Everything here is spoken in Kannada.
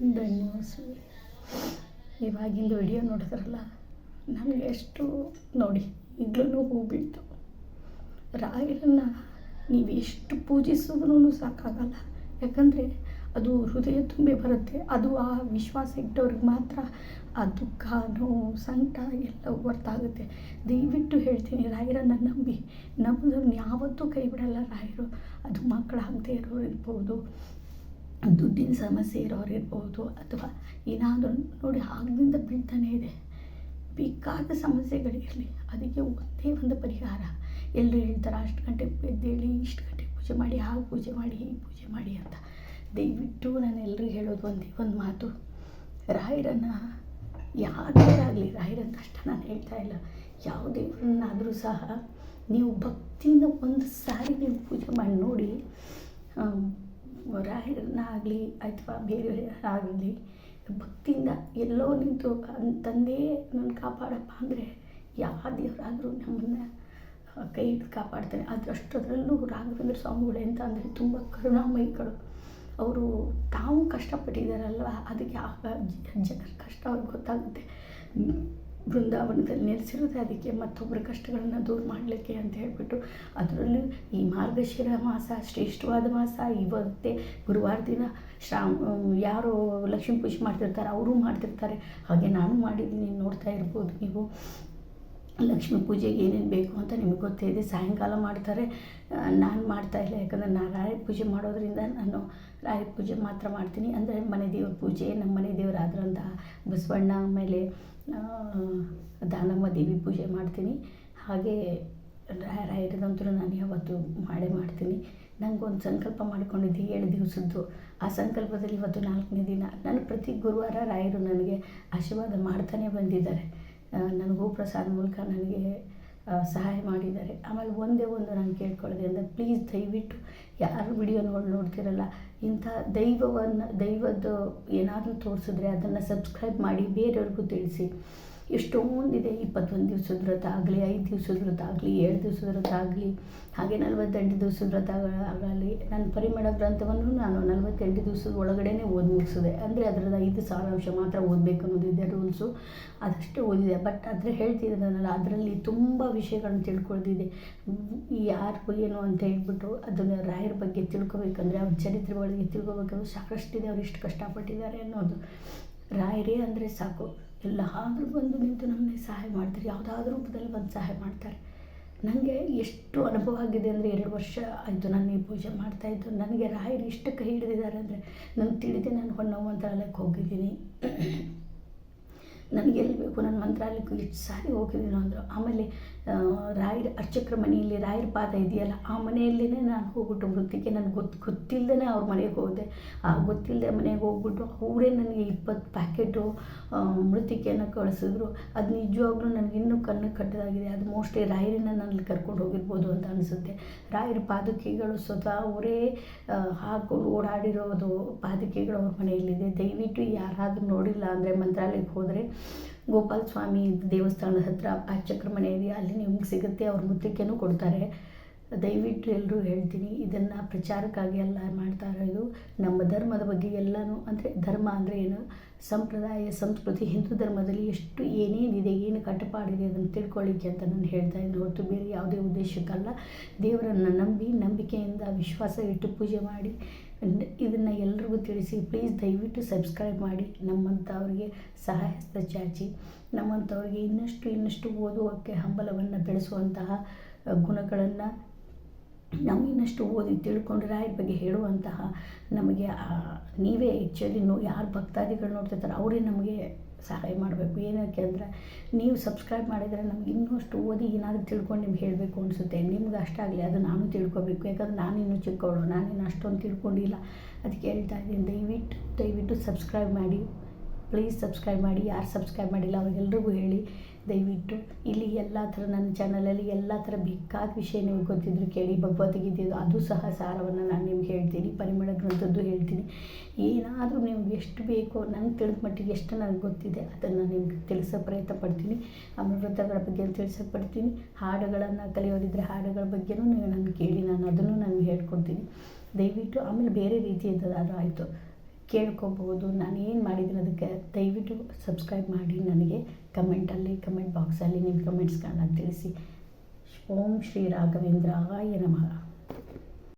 ಧನ್ಯವಾದ ಇವಾಗಿಂದು ವಿಡಿಯೋ ನೋಡಿದ್ರಲ್ಲ ನನಗೆ ಎಷ್ಟು ನೋಡಿ, ಈಗಲೂ ಹೂ ಬೀಳ್ತು. ನೀವು ಎಷ್ಟು ಪೂಜಿಸಿದ್ರೂ ಸಾಕಾಗಲ್ಲ. ಯಾಕಂದರೆ ಅದು ಹೃದಯ ತುಂಬಿ ಬರುತ್ತೆ. ಅದು ಆ ವಿಶ್ವಾಸ ಇಟ್ಟವ್ರಿಗೆ ಮಾತ್ರ ಆ ದುಃಖ ನೋವು ಸಂಕಟ ಎಲ್ಲ ಗೊತ್ತಾಗುತ್ತೆ ದಯವಿಟ್ಟು ಹೇಳ್ತೀನಿ ರಾಯರನ್ನು ನಂಬಿ ನಂಬಿದವ್ರನ್ನ ಯಾವತ್ತೂ ಕೈ ಬಿಡಲ್ಲ ರಾಯರು ಅದು ಮಕ್ಕಳಾಗದೇ ಇರೋರು ಇರ್ಬೋದು ದುಡ್ಡಿನ ಸಮಸ್ಯೆ ಇರೋರು ಇರ್ಬೋದು ಅಥವಾ ಏನಾದರೂ ನೋಡಿ ಆಗದಿಂದ ಬೀಳ್ತಾನೇ ಇದೆ. ಬೇಕಾದ ಸಮಸ್ಯೆಗಳಿರಲಿ, ಅದಕ್ಕೆ ಒಂದೇ ಒಂದು ಪರಿಹಾರ. ಎಲ್ಲರೂ ಹೇಳ್ತಾರೆ, ಅಷ್ಟು ಗಂಟೆಗೆ ಎದ್ದೇಳಿ, ಇಷ್ಟು ಗಂಟೆಗೆ ಪೂಜೆ ಮಾಡಿ, ಹಾಗೆ ಪೂಜೆ ಮಾಡಿ, ಹೀಗೆ ಪೂಜೆ ಮಾಡಿ ಅಂತ. ದಯವಿಟ್ಟು ನಾನು ಎಲ್ಲರಿಗೂ ಹೇಳೋದು ಒಂದೇ ಒಂದು ಮಾತು. ರಾಯರನ್ನು ಯಾವುದೇ ಆಗಲಿ ರಾಯರಂತ ಅಷ್ಟ ನಾನು ಹೇಳ್ತಾ ಇಲ್ಲ. ಯಾವ ದೇವರನ್ನಾದರೂ ಸಹ ನೀವು ಭಕ್ತಿಯಿಂದ ಒಂದು ಸಾರಿ ನೀವು ಪೂಜೆ ಮಾಡಿ ನೋಡಿ ರಾಯರನ್ನ ಆಗಲಿ ಅಥವಾ ಬೇರೆ ಆಗಲಿ ಭಕ್ತಿಯಿಂದ ಎಲ್ಲೋ ನಿಂತು ತಂದೆ ನನ್ನ ಕಾಪಾಡಪ್ಪ ಅಂದರೆ ಯಾವ ದೇವರಾದರೂ ನಮ್ಮನ್ನು ಕೈ ಹಿಡಿದು ಕಾಪಾಡ್ತಾನೆ ಅದರಷ್ಟರಲ್ಲೂ ರಾಘವೇಂದ್ರ ಸ್ವಾಮಿಗಳು ಎಂತ ಅಂದರೆ ತುಂಬ ಕರುಣಾಮಯಿಗಳು. ಅವರು ತಾವು ಕಷ್ಟಪಟ್ಟಿದ್ದಾರಲ್ವ? ಅದಕ್ಕೆ ಆಗ ಜನರ ಕಷ್ಟ ಅವ್ರಿಗೆ ಗೊತ್ತಾಗುತ್ತೆ. ಬೃಂದಾವನದಲ್ಲಿ ನೆಲೆಸಿರೋದೇ ಅದಕ್ಕೆ ಮತ್ತೊಬ್ಬರ ಕಷ್ಟಗಳನ್ನು ದೂರ ಮಾಡಲಿಕ್ಕೆ ಅಂತ ಹೇಳಿಬಿಟ್ಟು ಅದರಲ್ಲೂ ಈ ಮಾರ್ಗಶಿರ ಮಾಸ, ಶ್ರೇಷ್ಠವಾದ ಮಾಸ, ಇವತ್ತೇ ಗುರುವಾರ ದಿನ ಶ್ರಾಮ್ ಯಾರು ಲಕ್ಷ್ಮೀ ಪೂಜೆ ಮಾಡ್ತಿರ್ತಾರೆ, ಅವರು ಮಾಡ್ತಿರ್ತಾರೆ. ಹಾಗೆ ನಾನು ಮಾಡಿದ್ದೀನಿ, ನೋಡ್ತಾ ಇರ್ಬೋದು ನೀವು. ಲಕ್ಷ್ಮೀ ಪೂಜೆಗೆ ಏನೇನು ಬೇಕು ಅಂತ ನಿಮಗೆ ಗೊತ್ತೇ ಇದೆ. ಸಾಯಂಕಾಲ ಮಾಡ್ತಾರೆ. ನಾನು ಮಾಡ್ತಾಯಿಲ್ಲ ಯಾಕಂದರೆ ನಾನು ರಾಯ ಪೂಜೆ ಮಾಡೋದರಿಂದ ನಾನು ರಾಯ ಪೂಜೆ ಮಾತ್ರ ಮಾಡ್ತೀನಿ. ಅಂದರೆ ಮನೆ ದೇವ್ರ ಪೂಜೆ, ನಮ್ಮ ಮನೆ ದೇವರಾದ್ರಂಥ ಬಸವಣ್ಣ ಆಮೇಲೆ ದಾನಮ್ಮ ದೇವಿ ಪೂಜೆ ಮಾಡ್ತೀನಿ. ಹಾಗೆ ರಾಯರದಂತೂ ನಾನು ಯಾವತ್ತು ಮಾಡೇ ಮಾಡ್ತೀನಿ. ನನಗೊಂದು ಸಂಕಲ್ಪ ಮಾಡ್ಕೊಂಡಿದ್ದೆ ಏಳು ದಿವಸದ್ದು. ಆ ಸಂಕಲ್ಪದಲ್ಲಿ ಇವತ್ತು ನಾಲ್ಕನೇ ದಿನ. ನಾನು ಪ್ರತಿ ಗುರುವಾರ ರಾಯರು ನನಗೆ ಆಶೀರ್ವಾದ ಮಾಡ್ತಾನೆ ಬಂದಿದ್ದಾರೆ. ನನಗೂ ಪ್ರಸಾದ ಮೂಲಕ ನನಗೆ ಸಹಾಯ ಮಾಡಿದ್ದಾರೆ. ಆಮೇಲೆ ಒಂದೇ ಒಂದು ನಾನು ಕೇಳ್ಕೊಳ್ಳೋದೆ ಅಂದರೆ ಪ್ಲೀಸ್ ದಯವಿಟ್ಟು ಯಾರು ವಿಡಿಯೋ ನೋಡಿ, ನೋಡ್ತಿರಲ್ಲ, ಇಂಥ ದೈವವನ್ನು, ದೈವದ್ದು ಏನಾದರೂ ತೋರಿಸಿದ್ರೆ ಅದನ್ನು ಸಬ್ಸ್ಕ್ರೈಬ್ ಮಾಡಿ ಬೇರೆಯವ್ರಿಗೂ ತಿಳಿಸಿ. ಎಷ್ಟೊಂದಿದೆ, ಇಪ್ಪತ್ತೊಂದು ದಿವ್ಸದ ವ್ರತ ಆಗಲಿ, ಐದು ದಿವ್ಸದ ವ್ರತ ಆಗಲಿ, ಏಳು ದಿವ್ಸದ ವ್ರತ ಆಗಲಿ, ಹಾಗೆ ನಲವತ್ತೆಂಟು ದಿವ್ಸದ ವ್ರತ ಆಗಲಿ, ನನ್ನ ಪರಿಮಳ ಗ್ರಂಥವನ್ನು ನಾನು ನಲವತ್ತೆಂಟು ದಿವಸದ ಒಳಗಡೆನೇ ಓದಿ ಮುಗಿಸಿದೆ. ಅಂದರೆ ಅದರದ್ದು ಐದು ಸಾರಾಂಶ ಮಾತ್ರ ಓದಬೇಕು ಅನ್ನೋದಿದೆ ರೂಲ್ಸು ಅದಷ್ಟೇ ಓದಿದೆ. ಬಟ್ ಆದರೆ ಹೇಳ್ತಿದ್ದಾನಲ್ಲ ಅದರಲ್ಲಿ ತುಂಬ ವಿಷಯಗಳನ್ನ ತಿಳ್ಕೊಳ್ದಿದೆ ಯಾರು ಏನು ಅಂತ ಹೇಳ್ಬಿಟ್ಟು ಅದನ್ನು ರಾಯರ ಬಗ್ಗೆ ತಿಳ್ಕೊಬೇಕಂದ್ರೆ, ಅವ್ರ ಚರಿತ್ರೆ ಒಳಗೆ ತಿಳ್ಕೊಬೇಕಂದ್ರೆ ಸಾಕಷ್ಟಿದೆ, ಅವ್ರು ಇಷ್ಟು ಕಷ್ಟಪಟ್ಟಿದ್ದಾರೆ ಅನ್ನೋದು. ರಾಯರೇ ಅಂದರೆ ಸಾಕು. ಎಲ್ಲಾದರೂ ಬಂದು ನಿಂತು ನಮಗೆ ಸಹಾಯ ಮಾಡ್ತಾರೆ. ಯಾವುದಾದ್ರೂ ರೂಪದಲ್ಲಿ ಬಂದು ಸಹಾಯ ಮಾಡ್ತಾರೆ. ನನಗೆ ಎಷ್ಟು ಅನುಭವ ಆಗಿದೆ ಅಂದರೆ ಎರಡು ವರ್ಷ ಆಯಿತು ನಾನು ಈ ಪೂಜೆ ಮಾಡ್ತಾಯಿದ್ದು ನನಗೆ ರಾಯರು ಇಷ್ಟು ಕೈ ಹಿಡಿದಿದ್ದಾರೆ ಅಂದರೆ ನನಗೆ ತಿಳಿದೆ ನಾನು ಹೊನ್ನೋ ಮಂತ್ರಾಲಯಕ್ಕೆ ಹೋಗಿದ್ದೀನಿ. ನನಗೆ ಎಲ್ಲಿ ಬೇಕು? ನನ್ನ ಮಂತ್ರಾಲಯಕ್ಕೂ ಎಷ್ಟು ಸಾರಿ ಹೋಗಿದ್ದೀನೋ ಅಂದರು. ಆಮೇಲೆ ರಾಯರ ಅರ್ಚಕರ ಮನೆಯಲ್ಲಿ ರಾಯರ ಪಾದ ಇದೆಯಲ್ಲ, ಆ ಮನೆಯಲ್ಲೇ ನಾನು ಹೋಗ್ಬಿಟ್ಟು ಮೃತ್ತಿಗೆ ನನಗೆ ಗೊತ್ತು ಗೊತ್ತಿಲ್ಲದೇ ಅವ್ರ ಮನೆಗೆ ಹೋದೆ. ಆ ಗೊತ್ತಿಲ್ಲದೆ ಮನೆಗೆ ಹೋಗ್ಬಿಟ್ಟು ಅವರೇ ನನಗೆ ಇಪ್ಪತ್ತು ಪ್ಯಾಕೆಟು ಮೃತ್ತಿಕೆಯನ್ನು ಕಳಿಸಿದ್ರು. ಅದು ನಿಜವಾಗ್ಲೂ ನನಗೆ ಇನ್ನೂ ಕಣ್ಣು ಕಟ್ಟದಾಗಿದೆ. ಅದು ಮೋಸ್ಟ್ಲಿ ರಾಯರನ್ನ ನನ್ನಲ್ಲಿ ಕರ್ಕೊಂಡು ಹೋಗಿರ್ಬೋದು ಅಂತ ಅನಿಸುತ್ತೆ. ರಾಯರ ಪಾದುಕೆಗಳು ಸ್ವತಃ ಅವರೇ ಹಾಕೊಂಡು ಓಡಾಡಿರೋದು ಪಾದುಕೆಗಳು ಅವ್ರ ಮನೆಯಲ್ಲಿದೆ. ದಯವಿಟ್ಟು ಯಾರಾದರೂ ನೋಡಿಲ್ಲ ಅಂದರೆ ಮಂತ್ರಾಲಯಕ್ಕೆ ಹೋದರೆ ಗೋಪಾಲ ಸ್ವಾಮಿ ದೇವಸ್ಥಾನದ ಹತ್ರ ಆ ಮನೆ ಇದೆಯಾ ಅಲ್ಲಿ ನಿಮ್ಗೆ ಸಿಗುತ್ತೆ ಅವ್ರ ಮುದ್ರಿಕೆನೂ ಕೊಡ್ತಾರೆ. ದಯವಿಟ್ಟು ಎಲ್ಲರೂ ಹೇಳ್ತೀನಿ, ಇದನ್ನು ಪ್ರಚಾರಕ್ಕಾಗಿ ಎಲ್ಲ ಮಾಡ್ತಾ ಇರೋದು ನಮ್ಮ ಧರ್ಮದ ಬಗ್ಗೆ ಎಲ್ಲನೂ ಅಂದರೆ ಧರ್ಮ ಅಂದರೆ ಏನು? ಸಂಪ್ರದಾಯ, ಸಂಸ್ಕೃತಿ, ಹಿಂದೂ ಧರ್ಮದಲ್ಲಿ ಎಷ್ಟು ಏನೇನಿದೆ, ಏನು ಕಟ್ಟುಪಾಡಿದೆ ಅದನ್ನು ತಿಳ್ಕೊಳ್ಳಿಕ್ಕೆ ಅಂತ ನಾನು ಹೇಳ್ತಾ ಇದ್ದೀನಿ ಹೊರತು ಬೇರೆ ಯಾವುದೇ ಉದ್ದೇಶಕ್ಕಲ್ಲ. ದೇವರನ್ನು ನಂಬಿ, ನಂಬಿಕೆಯಿಂದ ವಿಶ್ವಾಸ ಇಟ್ಟು ಪೂಜೆ ಮಾಡಿ ಇದನ್ನು ಎಲ್ರಿಗೂ ತಿಳಿಸಿ ಪ್ಲೀಸ್ ದಯವಿಟ್ಟು ಸಬ್ಸ್ಕ್ರೈಬ್ ಮಾಡಿ. ನಮ್ಮಂಥವ್ರಿಗೆ ಸಹಾಯ ಚಾಚಿ. ನಮ್ಮಂಥವ್ರಿಗೆ ಇನ್ನಷ್ಟು ಇನ್ನಷ್ಟು ಓದುವಕ್ಕೆ ಹಂಬಲವನ್ನು ಬೆಳೆಸುವಂತಹ ಗುಣಗಳನ್ನು ನಾವು ಇನ್ನಷ್ಟು ಓದಿ ತಿಳ್ಕೊಂಡು ರಾಯರ ಬಗ್ಗೆ ಹೇಳುವಂತಹ ನಮಗೆ ನೀವೇ ಆ್ಯಕ್ಚುಲಿ ನೋ, ಯಾರು ಭಕ್ತಾದಿಗಳು ನೋಡ್ತಿರ್ತಾರೆ ಅವರೇ ನಮಗೆ ಸಹಾಯ ಮಾಡಬೇಕು. ಏನಕ್ಕೆ ಅಂದರೆ, ನೀವು ಸಬ್ಸ್ಕ್ರೈಬ್ ಮಾಡಿದರೆ ನಮ್ಗೆ ಇನ್ನಷ್ಟು ಓದಿ ಏನಾದರೂ ತಿಳ್ಕೊಂಡು ನಿಮ್ಗೆ ಹೇಳಬೇಕು ಅನಿಸುತ್ತೆ. ನಿಮ್ಗೆ ಅಷ್ಟಾಗಲಿ ಅದು ನಾನು ತಿಳ್ಕೊಬೇಕು. ಯಾಕಂದ್ರೆ ನಾನಿನ್ನೂ ಚಿಕ್ಕವಳು ನಾನಿನ್ನು ಅಷ್ಟೊಂದು ತಿಳ್ಕೊಂಡಿಲ್ಲ. ಅದಕ್ಕೆ ಹೇಳ್ತಾ ಇದ್ದೀನಿ, ದಯವಿಟ್ಟು ದಯವಿಟ್ಟು ಸಬ್ಸ್ಕ್ರೈಬ್ ಮಾಡಿ. ಪ್ಲೀಸ್ ಸಬ್ಸ್ಕ್ರೈಬ್ ಮಾಡಿ, ಯಾರು ಸಬ್ಸ್ಕ್ರೈಬ್ ಮಾಡಿಲ್ಲ ಅವ್ರಿಗೆಲ್ರಿಗೂ ಹೇಳಿ. ದಯವಿಟ್ಟು ಇಲ್ಲಿ ಎಲ್ಲ ಥರ ನನ್ನ ಚಾನಲಲ್ಲಿ ಎಲ್ಲ ಥರ ಬೇಕಾದ ವಿಷಯ ನಿಮ್ಗೆ ಗೊತ್ತಿದ್ರು ಕೇಳಿ ಭಗವದ್ಗೀತೆ ಅದು ಸಹ ಸಾರವನ್ನು ನಾನು ನಿಮ್ಗೆ ಹೇಳ್ತೀನಿ, ಪರಿಮಳ ಗ್ರಂಥದ್ದು ಹೇಳ್ತೀನಿ. ಏನಾದರೂ ನಿಮ್ಗೆ ಎಷ್ಟು ಬೇಕೋ ನನಗೆ ತಿಳಿದ ಮಟ್ಟಿಗೆ ಎಷ್ಟು ನನಗೆ ಗೊತ್ತಿದೆ ಅದನ್ನು ನಿಮ್ಗೆ ತಿಳಿಸೋ ಪ್ರಯತ್ನ ಪಡ್ತೀನಿ. ಅಮೃತಗಳ ಬಗ್ಗೆ ತಿಳಿಸೋ ಪಡ್ತೀನಿ. ಹಾಡುಗಳನ್ನು ಕಲಿಯೋರಿದ್ದರೆ ಹಾಡುಗಳ ಬಗ್ಗೆನೂ ನೀವು ನನಗೆ ಕೇಳಿ, ನಾನು ಅದನ್ನು ನಾನು ಹೇಳ್ಕೊಡ್ತೀನಿ. ದಯವಿಟ್ಟು ಆಮೇಲೆ ಬೇರೆ ರೀತಿಯದ್ದಾದ್ರೂ ಆಯಿತು. ಕೇಳ್ಕೊಬೋದು ನಾನು ಏನು ಅದಕ್ಕೆ ದಯವಿಟ್ಟು ಸಬ್ಸ್ಕ್ರೈಬ್ ಮಾಡಿ ನನಗೆ ಕಮೆಂಟಲ್ಲಿ, ಕಮೆಂಟ್ ಬಾಕ್ಸಲ್ಲಿ ನಿಮ್ಮ ಕಮೆಂಟ್ಸ್ಗಳನ್ನ ತಿಳಿಸಿ. ಓಂ ಶ್ರೀ ರಾಘವೇಂದ್ರಾಯ ನಮಃ.